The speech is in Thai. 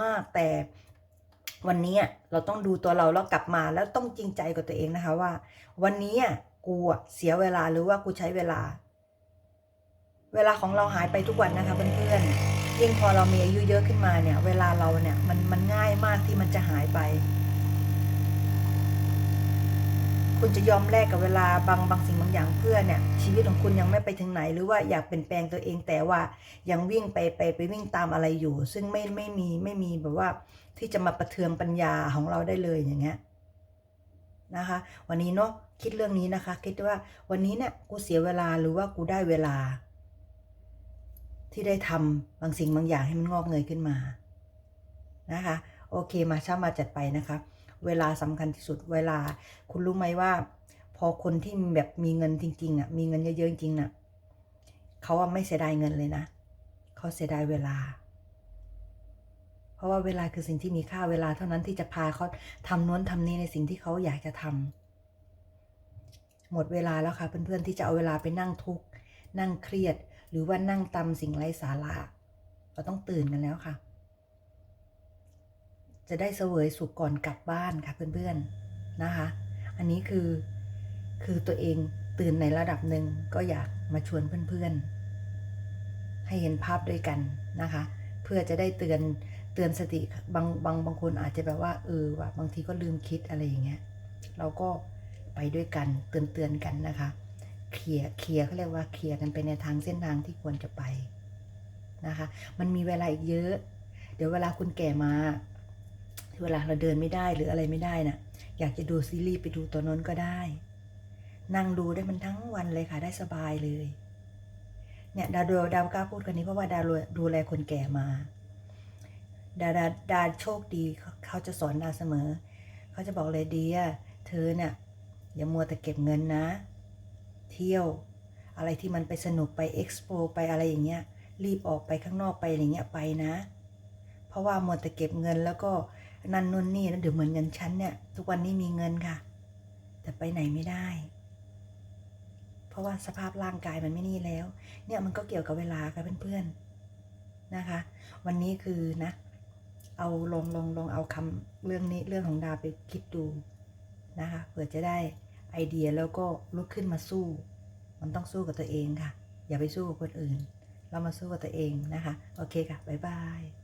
มากแต่วันนี้เราต้องดูตัวเราแล้วกลับมาแล้วต้องจริงใจกับตัวเองนะคะว่า วันนี้กูเสียเวลาหรือว่ากูใช้เวลา เวลาของเราหายไปทุกวันนะคะเพื่อนๆยิ่งพอเรามีอายุเยอะขึ้นมาเนี่ย เวลาเราเนี่ยมันมันง่ายมากที่มันจะหายไป คุณจะยอมแลกกับเวลาบางบางสิ่งบางอย่างเพื่อเนี่ยชีวิตของคุณยังไม่ไปถึงไหน หรือว่าอยากเปลี่ยนแปลงตัวเองแต่ว่ายังวิ่งไปไปไปวิ่งตามอะไรอยู่ ซึ่งไม่ไม่มีไม่มีแบบว่าที่จะมาประเทืองปัญญาของเราได้เลยอย่างเงี้ยนะคะ วันนี้เนาะคิดเรื่องนี้นะคะ คิดว่าวันนี้เนี่ยกูเสียเวลาหรือว่ากูได้เวลา ที่ได้ทำบางสิ่งบางอย่างให้มันงอกเงยขึ้นมานะคะ โอเคมาเช้ามาจัดไปนะคะ เวลาสำคัญที่สุดเวลา คุณรู้ไหมว่า พอคนที่แบบมีเงินจริงๆอะมีเงินเยอะๆจริงๆน่ะเขาว่าไม่เสียดายเงินเลยนะเขาเสียดายเวลา เพราะว่าเวลาคือสิ่งที่มีค่าเวลาเท่านั้นที่จะพาเขาทำน้นทำนี้ในสิ่งที่เขาอยากจะทำหมดเวลาแล้วค่ะเพื่อนๆที่จะเอาเวลาไปนั่งทุกข์นั่งเครียด หรือว่านั่งตำสิ่งไร้สาระเราต้องตื่นกันแล้วค่ะ จะได้เสวยสุขก่อนกลับบ้านค่ะเพื่อนๆนะคะ อันนี้คือคือตัวเองตื่นในระดับหนึ่งก็อยากมาชวนเพื่อนๆ ให้เห็นภาพด้วยกันนะคะ เพื่อจะได้เตือนเตือนสติบางบางบางคนอาจจะแบบว่าเออว่าบางทีก็ลืมคิดอะไรอย่างเงี้ยเราก็ไปด้วยกันเตือนเตือนกันนะคะเคลียร์เคลียร์เขาเรียกว่าเคลียร์กันไปในทางเส้นทางที่ควรจะไปนะคะ มันมีเวลาอีกเยอะ เดี๋ยวเวลาคุณแก่มา เวลาเราเดินไม่ได้หรืออะไรไม่ได้น่ะ อยากจะดูซีรีส์ไปดูตัวนั้นก็ได้ นั่งดูได้มันทั้งวันเลยค่ะได้สบายเลย เนี่ยดาดูดาวกล้าพูดกันนี้เพราะว่าดาดูดูแลคนแก่มา ดาดาดาโชคดีเขาจะสอนดาเสมอ เขาจะบอกเลยดีอะเธอเนี่ยอย่ามัวแต่เก็บเงินนะ เที่ยวอะไรที่มันไปสนุกไปเอ็กซ์โปไปอะไรอย่างเงี้ยรีบออกไปข้างนอกไปอย่างเงี้ยไปนะ เพราะว่ามัวแต่เก็บเงินแล้วก็ นั่นนู่นนี่แล้วเดี๋ยวเหมือนเงินฉันเนี่ย ทุกวันนี้มีเงินค่ะ แต่ไปไหนไม่ได้ เพราะว่าสภาพร่างกายมันไม่นี่แล้ว เนี่ยมันก็เกี่ยวกับเวลาค่ะเพื่อนๆนะคะ วันนี้คือนะ เอาลองลองลองเอาคำเรื่องนี้เรื่องของดาวไปคิดดูนะคะเผื่อจะได้ไอเดียแล้วก็ลุกขึ้นมาสู้ มันต้องสู้กับตัวเองค่ะ อย่าไปสู้กับคนอื่น เรามาสู้กับตัวเองนะคะ โอเคค่ะ บ๊ายบาย